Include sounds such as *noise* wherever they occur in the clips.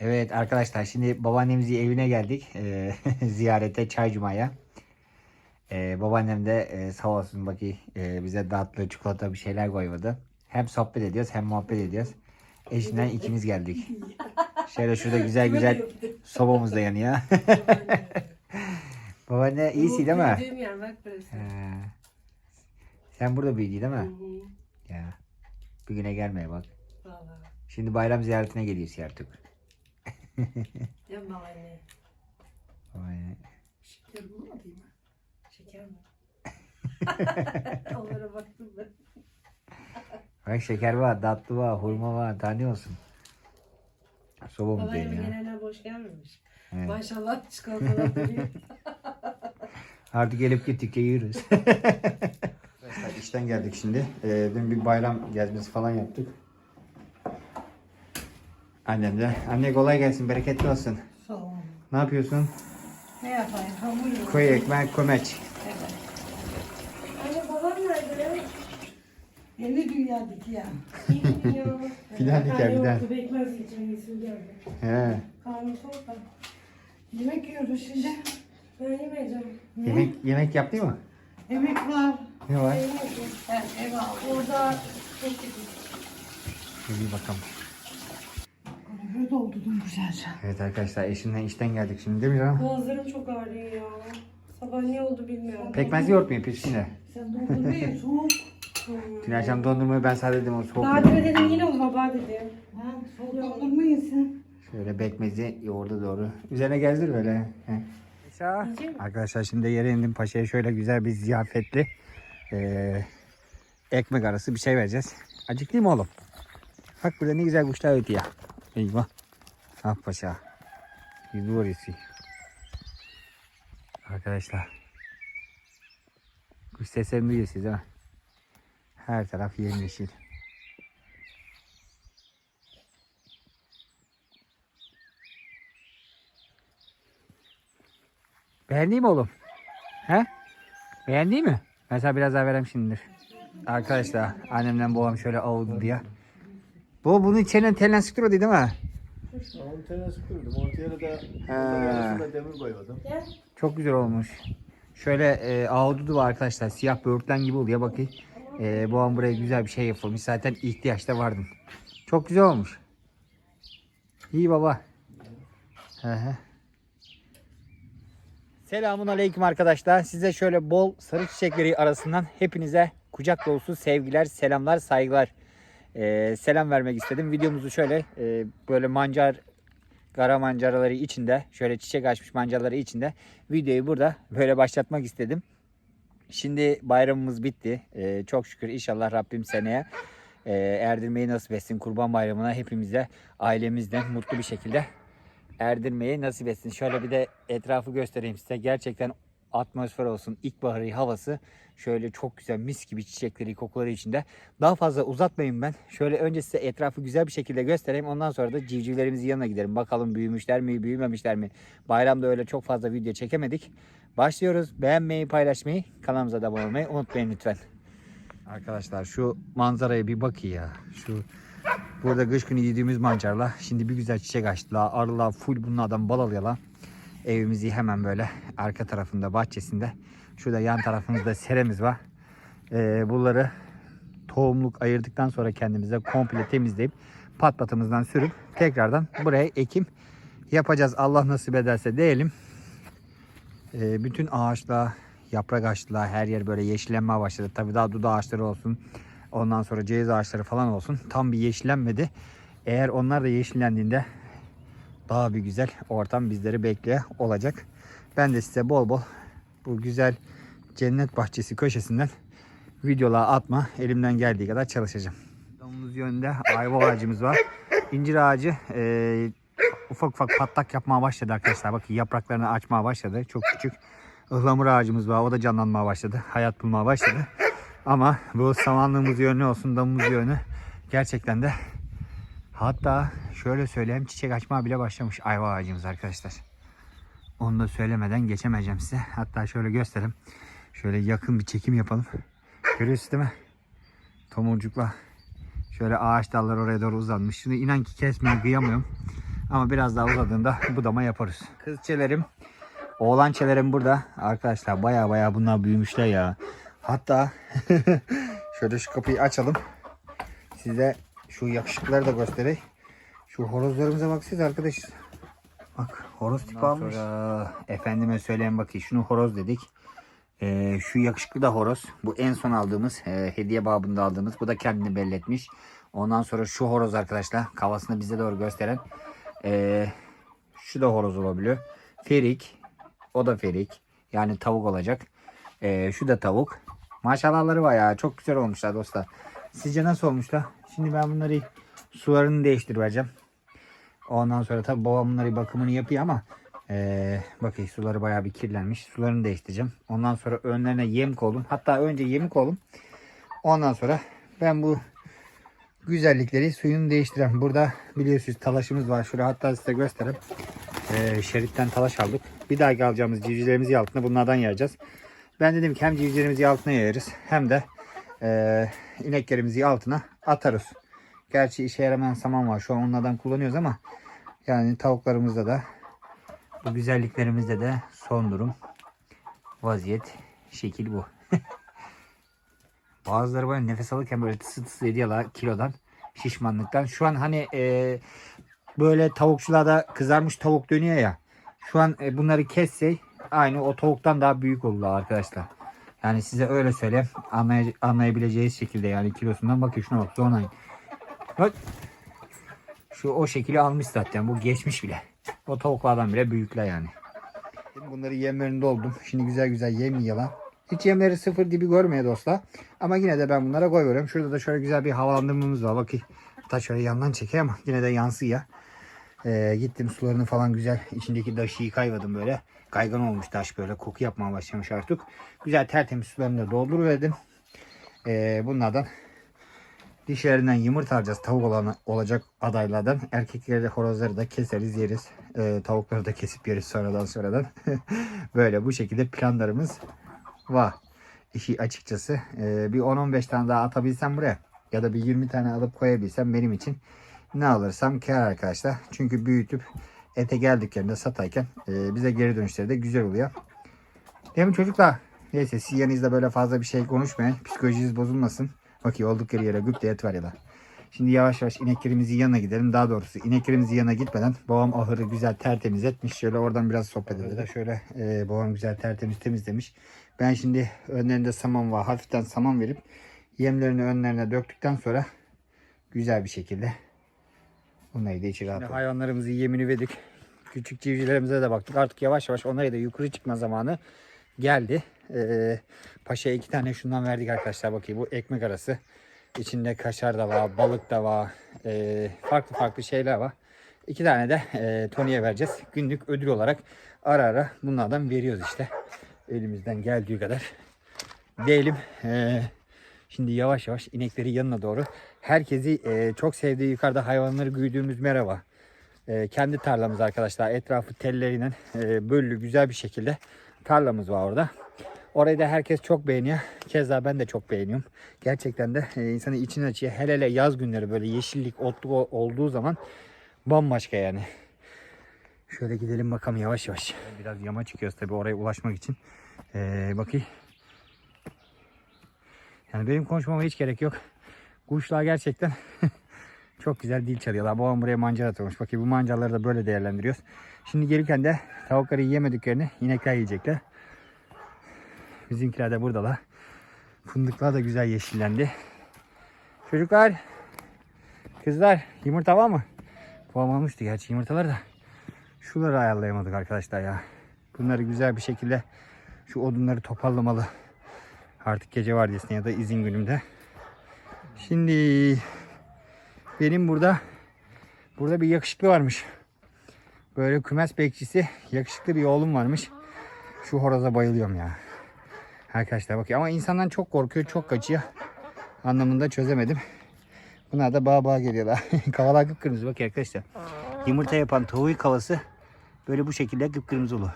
Evet arkadaşlar şimdi babaannemizin evine geldik. Ee, *laughs* ziyarete Çaycuma'ya. Ee, babaannem de e, sağ olsun bakayım e, bize tatlı çikolata bir şeyler koymadı. Hem sohbet ediyoruz hem muhabbet ediyoruz. Eşinden ikimiz geldik. *laughs* Şöyle şurada güzel güzel sobamız da yanıyor. *laughs* Babaanne iyisi değil mi? Büyüdüğüm yer bak burası. He. Sen burada büyüdün değil mi? Ya. Bir güne gelmeye bak. Vallahi. Şimdi bayram ziyaretine geliyoruz artık. Ya babaanne. Babaanne. Şeker bulmadın mı? Şeker mi? *laughs* Onlara baktım ben. Bak şeker var, tatlı var, hurma var. Tanıyor musun? Sobamız Babaanneme ya. gelenler boş gelmemiş. Evet. Maşallah çikolatalar duruyor. *laughs* Artık gelip gittik yiyoruz. *laughs* İşten geldik şimdi. Ee, dün bir bayram gezmesi falan yaptık. Annem de. Anne kolay gelsin, bereketli olsun. Sağ ol. Ne yapıyorsun? Ne yapayım? Hamur yok. Koyu ekmek, kömeç. Evet. Anne babam nerede? Yeni dünyadaki ya. İyi *laughs* gidiyor. Fidan diker, fidan. yoktu, Bekmez yiyeceğim isim geldi. He. Karnım tok da. Yemek yiyoruz şimdi. Ben yemeyeceğim. Yemek, yemek yaptı mı? Yemek var. Ne var? Ben ev aldım. Orada çok bakalım. Doldurdum güzelce. Evet arkadaşlar eşimden işten geldik şimdi değil mi canım? Boğazlarım çok ağrıyor ya. Sabah ne oldu bilmiyorum. Pekmez yoğurt mu yapıyorsun yine? Sen doldurmayın *laughs* soğuk. Dün akşam dondurmayı ben sadece dedim o soğuk. Demin dedim yine o baba dedi. Ha, soğuk dondurmayın sen. Şöyle bekmezi yoğurda doğru. Üzerine gezdir böyle. Arkadaşlar şimdi yere indim paşaya şöyle güzel bir ziyafetli eee, ekmek arası bir şey vereceğiz. Acıktı mı oğlum? Bak burada ne güzel kuşlar ötüyor. Eyvah. Ah paşa. Yüzü orası. Arkadaşlar. Kuş seslerini duyuyorsunuz mi? Her taraf yemyeşil. Beğendin mi oğlum? He? Beğendin mi? Ben sana biraz daha vereyim şimdidir. Arkadaşlar annemden babam şöyle avuldu diye. Bu bunun içinden tellen sıktırıyordu değil mi? Onun kırdım. Ortaya da demir. Gel. Çok güzel olmuş. Şöyle e, ahududu var arkadaşlar. Siyah böğürtlen gibi oluyor. Bakın. E, babam buraya güzel bir şey yapılmış. Zaten ihtiyaçta vardım. Çok güzel olmuş. İyi baba. Hı hı. Selamun aleyküm arkadaşlar. Size şöyle bol sarı çiçekleri arasından hepinize kucak dolusu sevgiler, selamlar, saygılar. Ee, selam vermek istedim. Videomuzu şöyle e, böyle mancar kara manzaraları içinde şöyle çiçek açmış manzaraları içinde videoyu burada böyle başlatmak istedim. Şimdi bayramımız bitti. Ee, çok şükür inşallah Rabbim seneye e, erdirmeyi nasip etsin. Kurban bayramına hepimize ailemizden mutlu bir şekilde erdirmeyi nasip etsin. Şöyle bir de etrafı göstereyim size. Gerçekten atmosfer olsun, ilkbaharı havası şöyle çok güzel mis gibi çiçekleri, kokuları içinde. Daha fazla uzatmayayım ben. Şöyle önce size etrafı güzel bir şekilde göstereyim. Ondan sonra da civcivlerimizin yanına gidelim. Bakalım büyümüşler mi, büyümemişler mi? Bayramda öyle çok fazla video çekemedik. Başlıyoruz. Beğenmeyi, paylaşmayı, kanalımıza da abone olmayı unutmayın lütfen. Arkadaşlar şu manzaraya bir bakın ya. Şu Burada kış günü yediğimiz mancarla şimdi bir güzel çiçek açtılar. Arılar full bunlardan bal alıyorlar. Evimizi hemen böyle arka tarafında bahçesinde. Şurada yan tarafımızda seremiz var. Ee, bunları tohumluk ayırdıktan sonra kendimize komple temizleyip pat patımızdan sürüp tekrardan buraya ekim yapacağız. Allah nasip ederse diyelim. Ee, bütün ağaçlar, yaprak açtılar. Her yer böyle yeşillenmeye başladı. Tabii daha duda ağaçları olsun. Ondan sonra ceviz ağaçları falan olsun. Tam bir yeşillenmedi. Eğer onlar da yeşillendiğinde daha bir güzel ortam bizleri bekliyor olacak. Ben de size bol bol bu güzel cennet bahçesi köşesinden videolar atma elimden geldiği kadar çalışacağım. Damımız yönünde ayva ağacımız var. İncir ağacı e, ufak ufak patlak yapmaya başladı arkadaşlar. Bakın yapraklarını açmaya başladı. Çok küçük. Ihlamur ağacımız var. O da canlanmaya başladı. Hayat bulmaya başladı. Ama bu samanlığımız yönlü olsun, damımız yönlü gerçekten de hatta şöyle söyleyeyim çiçek açmaya bile başlamış ayva ağacımız arkadaşlar. Onu da söylemeden geçemeyeceğim size. Hatta şöyle göstereyim. Şöyle yakın bir çekim yapalım. Görüyorsunuz değil mi? Tomurcukla şöyle ağaç dalları oraya doğru uzanmış. Şimdi inan ki kesmeye kıyamıyorum. Ama biraz daha uzadığında budama yaparız. Kızçelerim, oğlançelerim burada. Arkadaşlar baya baya bunlar büyümüşler ya. Hatta *laughs* şöyle şu kapıyı açalım. Size şu yakışıkları da göstereyim. Şu horozlarımıza baksanıza arkadaş. Bak horoz tipi almış. efendime söyleyin bakayım şunu horoz dedik. Ee, şu yakışıklı da horoz. Bu en son aldığımız e, hediye babında aldığımız. Bu da kendini belli etmiş. Ondan sonra şu horoz arkadaşlar. Kafasını bize doğru gösteren. Ee, şu da horoz olabiliyor. Ferik. O da ferik. Yani tavuk olacak. Ee, şu da tavuk. Maşallahları var ya. Çok güzel olmuşlar dostlar. Sizce nasıl olmuşlar? Şimdi ben bunları sularını değiştireceğim. Ondan sonra tabi babam bunları bakımını yapıyor ama ee, bakayım suları bayağı bir kirlenmiş. Sularını değiştireceğim. Ondan sonra önlerine yem koydum. Hatta önce yem koydum. Ondan sonra ben bu güzellikleri suyunu değiştireceğim. Burada biliyorsunuz talaşımız var. Şuraya hatta size göstereyim. Ee, şeritten talaş aldık. Bir dahaki alacağımız civcivlerimizi altına bunlardan yayacağız. Ben dedim ki hem civcivlerimizi altına yayarız hem de ee, ineklerimizi altına atarız. Gerçi işe yaramayan saman var. Şu an onlardan kullanıyoruz ama yani tavuklarımızda da bu güzelliklerimizde de son durum vaziyet şekil bu. *laughs* Bazıları böyle nefes alırken böyle tısı tısı ediyorlar kilodan şişmanlıktan. Şu an hani e, böyle tavukçularda kızarmış tavuk dönüyor ya. Şu an e, bunları kessey aynı o tavuktan daha büyük olurlar arkadaşlar. Yani size öyle söyleyeyim anlay anlayabileceğiniz şekilde yani kilosundan bakın şuna bak sonra Bak. Şu o şekili almış zaten. Bu geçmiş bile. O tavuklardan bile büyükler yani. Bunları yemlerinde oldum. Şimdi güzel güzel yem yiyorlar. Hiç yemleri sıfır dibi görmüyor dostlar. Ama yine de ben bunlara koyuyorum. Şurada da şöyle güzel bir havalandırmamız var. Bakayım. Hatta şöyle yandan çekeyim ama yine de yansıyor. Ee, gittim sularını falan güzel. içindeki daşıyı kayvadım böyle. Kaygan olmuş taş böyle. Koku yapmaya başlamış artık. Güzel tertemiz sularını da dolduruverdim. Ee, bunlardan Dişlerinden yumurta alacağız tavuk olan, olacak adaylardan. Erkekleri de horozları da keseriz yeriz. Ee, tavukları da kesip yeriz sonradan sonradan. *laughs* Böyle bu şekilde planlarımız var. İşi açıkçası. Ee, bir 10-15 tane daha atabilsem buraya ya da bir 20 tane alıp koyabilsem benim için ne alırsam kar arkadaşlar. Çünkü büyütüp ete geldiklerinde satayken e, bize geri dönüşleri de güzel oluyor. Değil mi çocuklar? Neyse siz yanınızda böyle fazla bir şey konuşmayın. Psikolojiniz bozulmasın. Bakıyor oldukları yere güp de et var ya da. Şimdi yavaş yavaş ineklerimizin yanına gidelim. Daha doğrusu ineklerimizin yanına gitmeden babam ahırı güzel tertemiz etmiş. Şöyle oradan biraz sohbet edelim. Şöyle e, babam güzel tertemiz temizlemiş. Ben şimdi önlerinde saman var. Hafiften saman verip yemlerini önlerine döktükten sonra güzel bir şekilde bunları da içeri atalım. Hayvanlarımızı yemini verdik. *laughs* Küçük civcivlerimize de baktık. Artık yavaş yavaş onlara da yukarı çıkma zamanı geldi. Ee, paşaya iki tane şundan verdik arkadaşlar. Bakayım bu ekmek arası. İçinde kaşar da var, balık da var. ee, farklı farklı şeyler var. İki tane de e, Tony'ye vereceğiz. Günlük ödül olarak ara ara bunlardan veriyoruz işte. Elimizden geldiği kadar. Diyelim. Ee, şimdi yavaş yavaş inekleri yanına doğru. Herkesi e, çok sevdiği yukarıda hayvanları güldüğümüz merhaba. E, kendi tarlamız arkadaşlar. Etrafı telleriyle e, böllü güzel bir şekilde tarlamız var orada. Orayı da herkes çok beğeniyor. Keza ben de çok beğeniyorum. Gerçekten de e, insanın içini açıyor. Hele hele yaz günleri böyle yeşillik, otluk olduğu zaman bambaşka yani. Şöyle gidelim bakalım yavaş yavaş. Biraz yama çıkıyoruz tabii oraya ulaşmak için. Ee, bakayım. Yani benim konuşmama hiç gerek yok. Kuşlar gerçekten *laughs* çok güzel dil çalıyorlar. Babam buraya mancar atıyormuş. Bakayım bu mancarları da böyle değerlendiriyoruz. Şimdi gelirken de tavukları yiyemediklerini inekler yiyecekler. Bizimkiler de buradalar. Fındıklar da güzel yeşillendi. Çocuklar, kızlar yumurta var mı? Babam almıştı gerçi yumurtaları da. Şuları ayarlayamadık arkadaşlar ya. Bunları güzel bir şekilde şu odunları toparlamalı. Artık gece vardiyasında ya da izin günümde. Şimdi benim burada burada bir yakışıklı varmış. Böyle kümes bekçisi yakışıklı bir oğlum varmış. Şu horoza bayılıyorum ya. Arkadaşlar bakıyor ama insandan çok korkuyor, çok kaçıyor. Anlamında çözemedim. Bunlar da bağ bağ geliyorlar. *laughs* Kavalar kıpkırmızı bak arkadaşlar. Yumurta yapan tavuğu kavası böyle bu şekilde kıpkırmızı olur.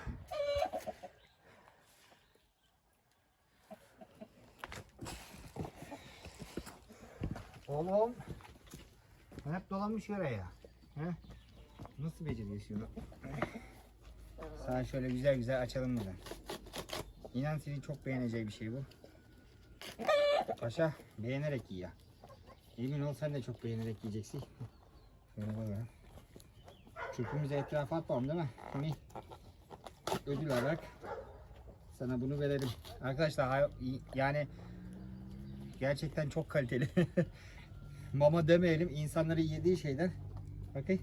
Oğlum. Hep dolanmış oraya. He? Nasıl beceriyorsun şunu? Sana şöyle güzel güzel açalım buradan. İnan senin çok beğeneceği bir şey bu. Paşa beğenerek yiyor. Emin ol sen de çok beğenerek yiyeceksin. Şöyle bakalım. Çöpümüzü etrafa atmam değil mi? Hani ödül olarak sana bunu verelim. Arkadaşlar yani gerçekten çok kaliteli. *laughs* Mama demeyelim insanları yediği şeyden. Bakın.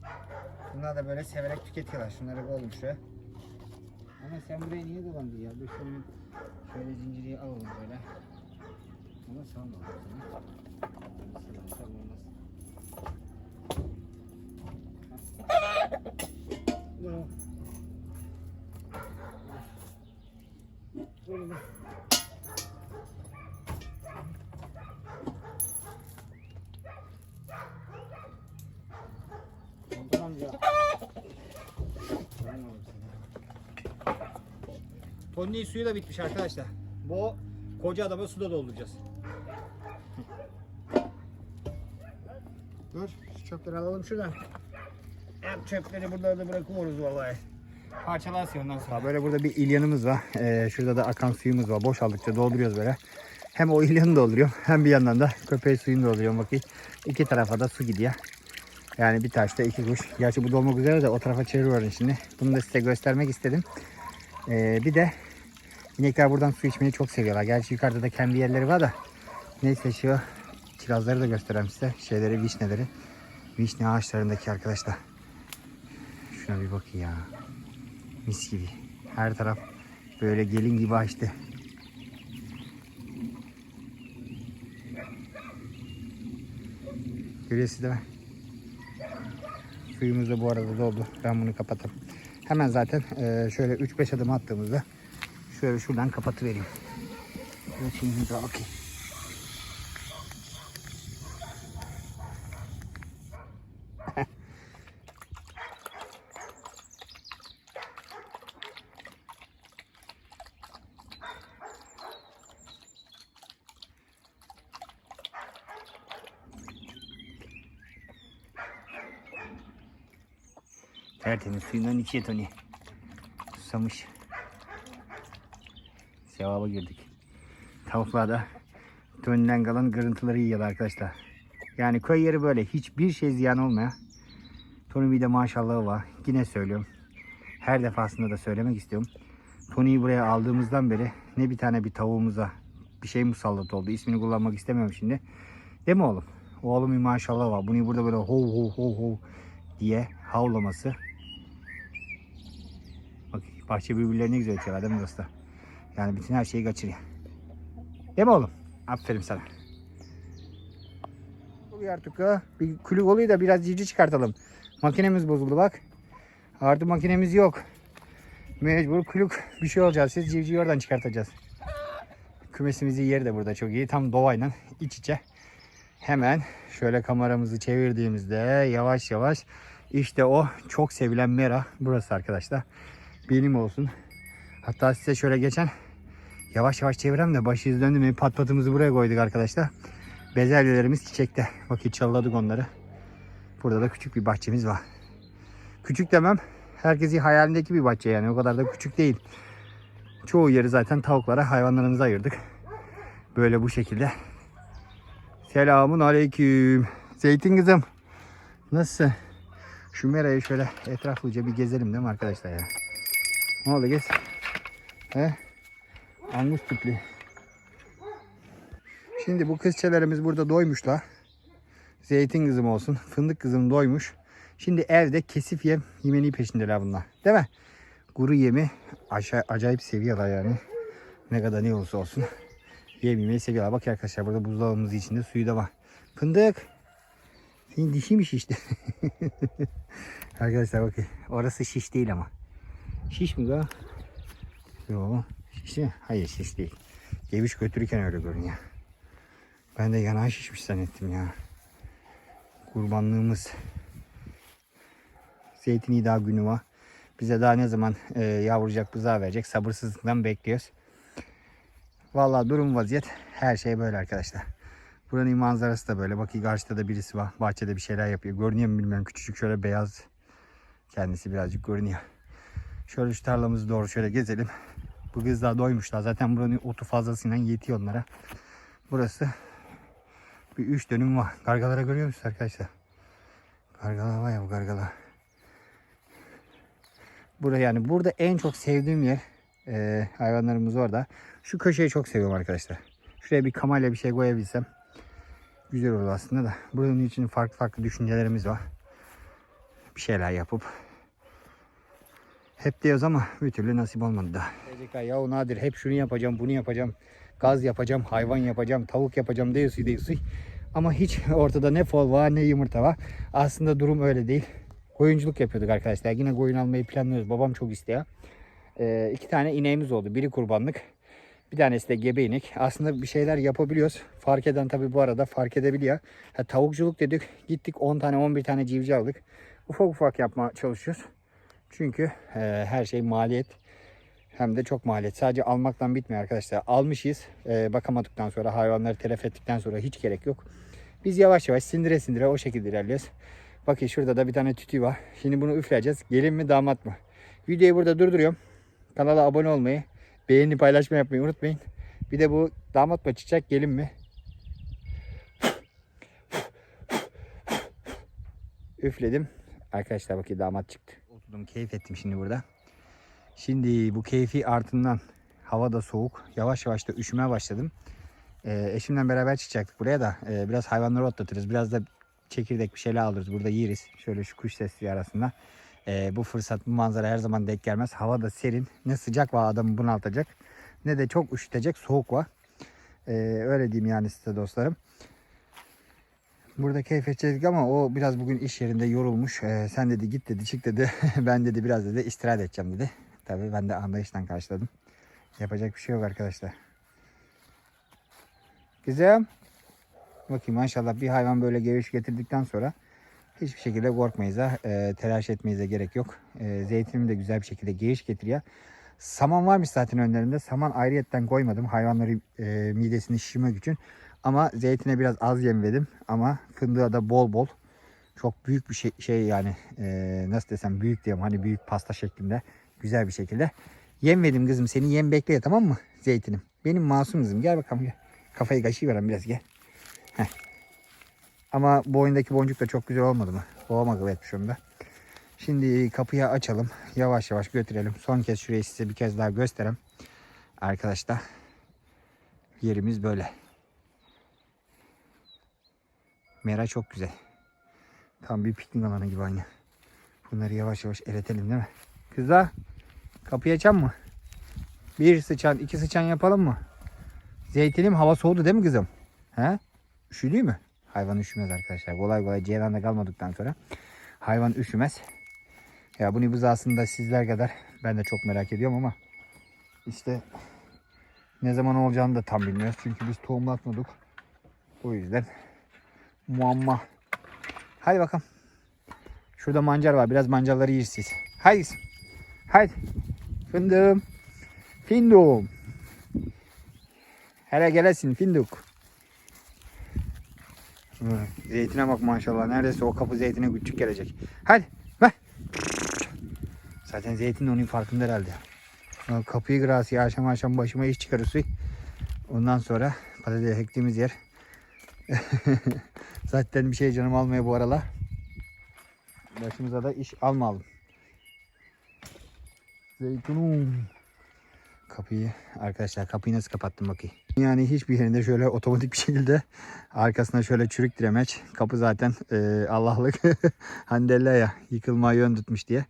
Bunlar da böyle severek tüketiyorlar. Şunları koyalım şuraya. Ama sen buraya niye dolandın ya? Dur şöyle, şöyle zinciri alalım böyle. Ama salma sana. Salma, salma olmaz. Dur oğlum. Dur oğlum. Ondan amca. Tamam oğlum sen. Tonni'nin suyu da bitmiş arkadaşlar. Bu koca adama su da dolduracağız. Dur şu çöpleri alalım şuradan. Hep çöpleri burada da bırakıyoruz vallahi. Parçalarsın ondan sonra. Böyle burada bir ilyanımız var. Ee, şurada da akan suyumuz var. Boşaldıkça dolduruyoruz böyle. Hem o ilyanı dolduruyorum hem bir yandan da köpeği suyunu dolduruyorum. Bakayım iki tarafa da su gidiyor. Yani bir taşta iki kuş. Gerçi bu dolmak üzere de o tarafa çeviriyorum şimdi. Bunu da size göstermek istedim. Ee, bir de inekler buradan su içmeyi çok seviyorlar. Gerçi yukarıda da kendi yerleri var da. Neyse şu kirazları da göstereyim size. Şeyleri, vişneleri. Vişne ağaçlarındaki arkadaşlar. Şuna bir bakın ya. Mis gibi. Her taraf böyle gelin gibi açtı. Görüyorsunuz değil mi? Suyumuz da bu arada doldu. Ben bunu kapatayım. Hemen zaten e, şöyle 3-5 adım attığımızda şöyle şuradan kapatıvereyim. Şöyle şimdi daha okey. *laughs* Tertemiz suyundan içiyor Tony. Susamış. Sevaba girdik. Tavuklar da kalan kırıntıları yiyorlar arkadaşlar. Yani köy yeri böyle hiçbir şey ziyan olmuyor. Tony bir de maşallahı var. Yine söylüyorum. Her defasında da söylemek istiyorum. Tony'yi buraya aldığımızdan beri ne bir tane bir tavuğumuza bir şey musallat oldu. İsmini kullanmak istemiyorum şimdi. Değil mi oğlum? Oğlumun maşallah var. Bunu burada böyle hov hov hov hov diye havlaması. Bak bahçe birbirlerine güzel içiyorlar değil mi dostlar? Yani bütün her şeyi kaçırıyor. Değil mi oğlum? Aferin sana. Oluyor artık ha. Bir kulüp oluyor da biraz cici çıkartalım. Makinemiz bozuldu bak. Artık makinemiz yok. Mecbur kulüp bir şey olacağız. Siz civcivi oradan çıkartacağız. Kümesimizin yeri de burada çok iyi. Tam doğayla iç içe. Hemen şöyle kameramızı çevirdiğimizde yavaş yavaş işte o çok sevilen mera burası arkadaşlar. Benim olsun. Hatta size şöyle geçen yavaş yavaş çevirem de başı döndü mü pat patımızı buraya koyduk arkadaşlar. Bezelyelerimiz çiçekte. Vakit çalladık onları. Burada da küçük bir bahçemiz var. Küçük demem. Herkesin hayalindeki bir bahçe yani. O kadar da küçük değil. Çoğu yeri zaten tavuklara, hayvanlarımıza ayırdık. Böyle bu şekilde. Selamun aleyküm. Zeytin kızım. Nasılsın? Şu merayı şöyle etraflıca bir gezelim değil mi arkadaşlar ya? Ne oldu gez? He? Angus tipli. Şimdi bu kızçelerimiz burada doymuşlar. Zeytin kızım olsun, *laughs* fındık kızım doymuş. Şimdi evde kesif yem yemeni peşindeler bunlar. Değil mi? Kuru yemi acayip seviyorlar yani. Ne kadar ne olursa olsun. Yem yemeyi seviyorlar. Bak arkadaşlar burada buzdolabımız içinde suyu da var. Fındık. Senin dişiymiş işte. *laughs* arkadaşlar bakın. Orası şiş değil ama. Şiş mi bu? Yok. Şiş? Hayır şiş değil. Geviş götürürken öyle görünüyor. Ben de yanağı şişmiş zannettim ya. Kurbanlığımız. Zeytini daha günü var. Bize daha ne zaman e, yavrucak buzağı verecek sabırsızlıktan bekliyoruz. Vallahi durum vaziyet her şey böyle arkadaşlar. Buranın manzarası da böyle. Bakın karşıda da birisi var. Bahçede bir şeyler yapıyor. Görünüyor mu bilmiyorum. Küçücük şöyle beyaz Kendisi birazcık görünüyor. Şöyle şu tarlamızı doğru şöyle gezelim. Bu kız daha doymuşlar. Zaten buranın otu fazlasıyla yetiyor onlara. Burası bir üç dönüm var. Gargalara görüyor musunuz arkadaşlar? Gargala var ya bu gargala. Burada yani burada en çok sevdiğim yer e, hayvanlarımız orada. Şu köşeyi çok seviyorum arkadaşlar. Şuraya bir kamayla bir şey koyabilsem güzel olur aslında da. Buranın için farklı farklı düşüncelerimiz var. Bir şeyler yapıp hep diyoruz ama bir türlü nasip olmadı da. Ya o nadir hep şunu yapacağım bunu yapacağım. Gaz yapacağım, hayvan yapacağım, tavuk yapacağım diyorsun diyorsun. Ama hiç *laughs* ortada ne fol var ne yumurta var. Aslında durum öyle değil. Koyunculuk yapıyorduk arkadaşlar. Yine koyun almayı planlıyoruz. Babam çok istiyor. Ee, iki tane ineğimiz oldu. Biri kurbanlık. Bir tanesi de gebe inek. Aslında bir şeyler yapabiliyoruz. Fark eden tabii bu arada fark edebiliyor. Ha, tavukculuk dedik. Gittik 10 tane 11 tane civciv aldık. Ufak ufak yapmaya çalışıyoruz. Çünkü e, her şey maliyet. Hem de çok maliyet. Sadece almaktan bitmiyor arkadaşlar. Almışız. e, bakamadıktan sonra hayvanları telef ettikten sonra hiç gerek yok. Biz yavaş yavaş sindire sindire o şekilde ilerliyoruz. Bakın şurada da bir tane tütü var. Şimdi bunu üfleyeceğiz. Gelin mi damat mı? Videoyu burada durduruyorum. Kanala abone olmayı, beğeni paylaşma yapmayı unutmayın. Bir de bu damat mı çiçek gelin mi? Üfledim. Arkadaşlar bakın damat çıktı. Oturdum keyif ettim şimdi burada. Şimdi bu keyfi ardından hava da soğuk. Yavaş yavaş da üşümeye başladım. Ee, eşimle beraber çıkacaktık buraya da. Ee, biraz hayvanları otlatırız. Biraz da çekirdek bir şeyler alırız. Burada yeriz. Şöyle şu kuş sesleri arasında. Ee, bu fırsat, bu manzara her zaman denk gelmez. Hava da serin. Ne sıcak var adamı bunaltacak. Ne de çok üşütecek. Soğuk var. Ee, öyle diyeyim yani size dostlarım. Burada keyif edecektik ama o biraz bugün iş yerinde yorulmuş. Ee, sen dedi git dedi çık dedi. *laughs* ben dedi biraz dedi istirahat edeceğim dedi. Tabii ben de anlayıştan karşıladım. Yapacak bir şey yok arkadaşlar. Kızım. Bakayım maşallah bir hayvan böyle geviş getirdikten sonra hiçbir şekilde korkmayız ha. Ee, telaş etmeyize gerek yok. Ee, zeytinim de güzel bir şekilde geviş getiriyor. Saman varmış zaten önlerinde. Saman ayrıyetten koymadım. Hayvanları e, midesini şişirmek için. Ama zeytine biraz az yem verdim. Ama fındığa da bol bol. Çok büyük bir şey, şey yani e, nasıl desem büyük diyeyim hani büyük pasta şeklinde güzel bir şekilde. Yem verdim kızım seni yem bekle tamam mı zeytinim? Benim masum kızım gel bakalım gel. Kafayı kaşıyıveren biraz gel. Heh. Ama boyundaki boncuk da çok güzel olmadı mı? Olmadı etmiş onu da. Şimdi kapıyı açalım. Yavaş yavaş götürelim. Son kez şurayı size bir kez daha göstereyim. Arkadaşlar yerimiz böyle. Mera çok güzel. Tam bir piknik alanı gibi aynı. Bunları yavaş yavaş eretelim değil mi? Kızlar kapıyı açan mı? Bir sıçan iki sıçan yapalım mı? Zeytinim hava soğudu değil mi kızım? He? Üşüdü mü? Hayvan üşümez arkadaşlar. Kolay kolay ceyranda kalmadıktan sonra hayvan üşümez. Ya bu nübuz aslında sizler kadar ben de çok merak ediyorum ama işte ne zaman olacağını da tam bilmiyoruz. Çünkü biz tohumlatmadık. O yüzden muamma. Hadi bakalım. Şurada mancar var. Biraz mancarları yiyiz Haydi. Haydi. Fındığım. Findum. Hele gelesin finduk. Zeytine bak maşallah. Neredeyse o kapı zeytine küçük gelecek. Hadi. Zaten zeytin onun farkında herhalde. Kapıyı kırası akşam akşam başıma iş çıkarırsa. Ondan sonra patates ektiğimiz yer. *laughs* Zaten bir şey canım almıyor bu aralar. Başımıza da iş almayalım. Zeytinum. Kapıyı arkadaşlar kapıyı nasıl kapattım bakayım. Yani hiçbir yerinde şöyle otomatik bir şekilde arkasına şöyle çürük diremeç. Kapı zaten e, Allah'lık. *laughs* hani ya yıkılmaya yön tutmuş diye.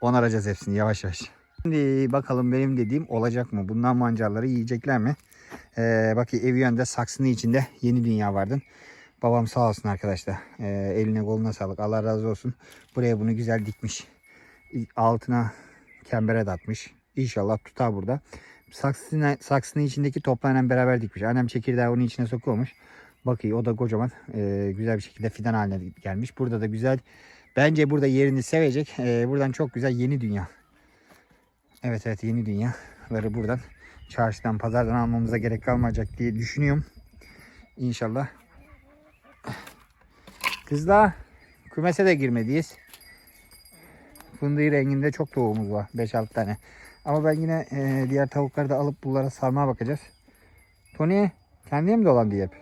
Onaracağız hepsini yavaş yavaş. Şimdi bakalım benim dediğim olacak mı? Bundan mancarları yiyecekler mi? Ee, bakın evi yönde saksının içinde yeni dünya vardı. Babam sağ olsun arkadaşlar. Ee, eline koluna sağlık. Allah razı olsun. Buraya bunu güzel dikmiş. Altına kembere de atmış. İnşallah tutar burada. Saksının, saksının içindeki toplarla beraber dikmiş. Annem çekirdeği onun içine sokuyormuş. Bakın o da kocaman e, güzel bir şekilde fidan haline gelmiş. Burada da güzel. Bence burada yerini sevecek. E, buradan çok güzel yeni dünya. Evet evet yeni dünyaları buradan çarşıdan pazardan almamıza gerek kalmayacak diye düşünüyorum. İnşallah. Kızlar kümese de girmediyiz. fındığı renginde çok tavuğumuz var. 5-6 tane. Ama ben yine e, diğer tavukları da alıp bunlara sarmaya bakacağız. Tony kendine mi dolan diye hep?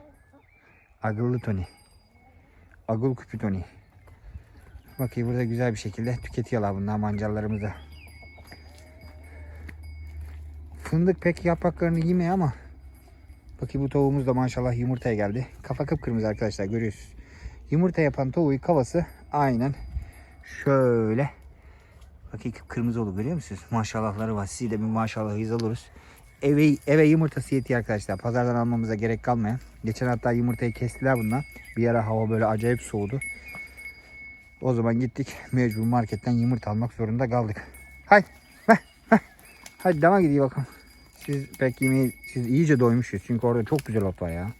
Agıllı Tony. Agıl küpü Tony. Bakayım burada güzel bir şekilde tüketiyorlar bunlar mancallarımızı. Fındık pek yapraklarını yemiyor ama Bakayım bu tavuğumuz da maşallah yumurtaya geldi. Kafa kıpkırmızı arkadaşlar görüyorsunuz. Yumurta yapan tavuğu kafası aynen şöyle. Bakayım kıpkırmızı olur görüyor musunuz? Maşallahları var. Siz de bir maşallahınız oluruz. Eve, eve yumurtası yetiyor arkadaşlar. Pazardan almamıza gerek kalmıyor. Geçen hatta yumurtayı kestiler bundan. Bir ara hava böyle acayip soğudu. O zaman gittik mecbur marketten yumurta almak zorunda kaldık. Haydi. Heh, heh. Hadi dama gidiyor bakalım. Siz pek yemeği, siz iyice doymuşsunuz. Çünkü orada çok güzel ot var ya.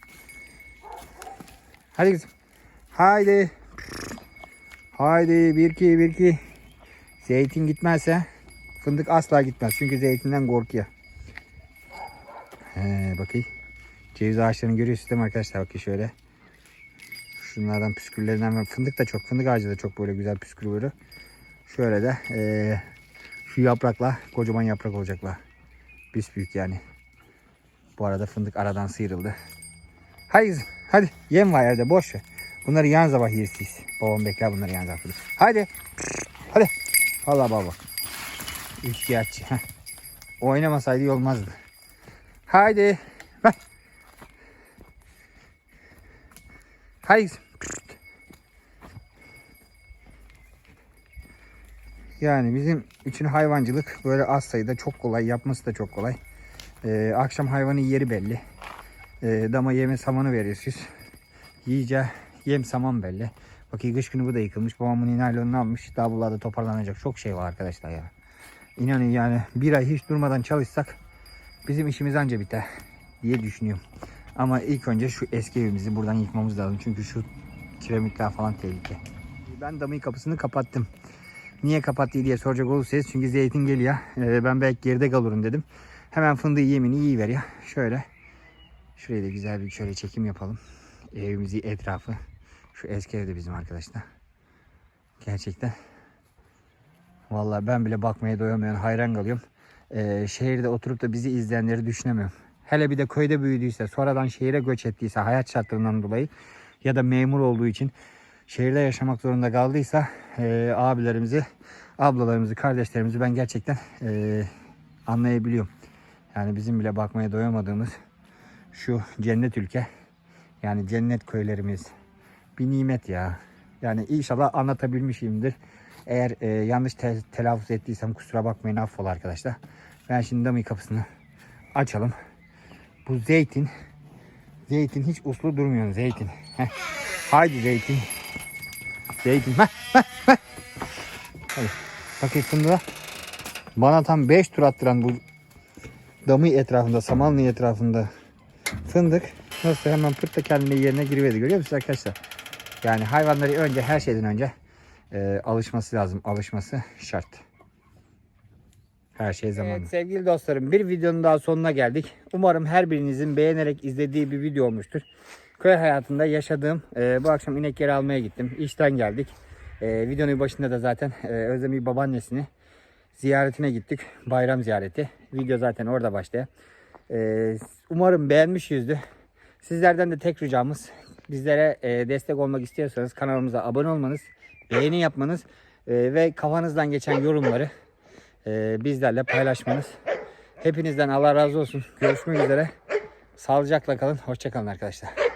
Hadi kızım. Haydi. Haydi. Bir iki bir iki. Zeytin gitmezse fındık asla gitmez. Çünkü zeytinden korkuyor. He, bakayım. Ceviz ağaçlarını görüyorsunuz değil mi arkadaşlar? Bakın şöyle. Şunlardan püsküllerinden var. Fındık da çok. Fındık ağacı da çok böyle güzel püskül böyle. Şöyle de eee, şu yaprakla kocaman yaprak olacaklar. Büs büyük yani. Bu arada fındık aradan sıyrıldı. Hadi kızım hadi yem var yerde boş ver. Bunları yan sabah yersiz. Babam bekler bunları yan sabah. Hadi. Hadi. Valla baba. Heh. Oynamasaydı olmazdı. Haydi. Hadi kızım. Yani bizim için hayvancılık böyle az sayıda çok kolay. Yapması da çok kolay. Ee, akşam hayvanın yeri belli. Ee, dama yeme samanı veriyorsunuz. Yiyece yem saman belli. Bakın kış günü bu da yıkılmış. Babam bunu naylonunu almış. Daha buralarda toparlanacak çok şey var arkadaşlar ya. İnanın yani bir ay hiç durmadan çalışsak bizim işimiz anca biter diye düşünüyorum. Ama ilk önce şu eski evimizi buradan yıkmamız lazım. Çünkü şu kiremitler falan tehlike. Ben damın kapısını kapattım. Niye kapattı diye soracak olursanız çünkü zeytin geliyor. Ee, ben belki geride kalırım dedim. Hemen fındığı yemini iyi ver ya. Şöyle. Şuraya da güzel bir şöyle çekim yapalım. Evimizi etrafı. Şu eski evde bizim arkadaşlar. Gerçekten. Vallahi ben bile bakmaya doyamıyorum. Hayran kalıyorum. Ee, şehirde oturup da bizi izleyenleri düşünemiyorum. Hele bir de köyde büyüdüyse, sonradan şehire göç ettiyse hayat şartlarından dolayı ya da memur olduğu için şehirde yaşamak zorunda kaldıysa e, abilerimizi, ablalarımızı, kardeşlerimizi ben gerçekten e, anlayabiliyorum. Yani bizim bile bakmaya doyamadığımız şu cennet ülke yani cennet köylerimiz bir nimet ya. Yani inşallah anlatabilmişimdir. Eğer e, yanlış te- telaffuz ettiysem kusura bakmayın affola arkadaşlar. Ben şimdi damı kapısını açalım. Bu zeytin zeytin hiç uslu durmuyor zeytin. Heh. Haydi zeytin. Zeytin. Heh, heh, heh. Hadi. Bakayım fındığa. Bana tam 5 tur attıran bu damı etrafında, samanlı etrafında fındık nasıl hemen pırtta kendine yerine giriverdi görüyor musunuz arkadaşlar? Yani hayvanları önce her şeyden önce e, alışması lazım. Alışması şart. Her şey zamanı. Evet, sevgili dostlarım bir videonun daha sonuna geldik. Umarım her birinizin beğenerek izlediği bir video olmuştur. Köy hayatında yaşadığım e, bu akşam inek yeri almaya gittim. İşten geldik. E, videonun başında da zaten e, Özlem'i babaannesini ziyaretine gittik. Bayram ziyareti. Video zaten orada başlıyor. E, umarım beğenmişizdir. Sizlerden de tek ricamız bizlere e, destek olmak istiyorsanız kanalımıza abone olmanız, beğeni yapmanız e, ve kafanızdan geçen yorumları e, bizlerle paylaşmanız. Hepinizden Allah razı olsun. Görüşmek üzere. Sağlıcakla kalın. Hoşçakalın arkadaşlar.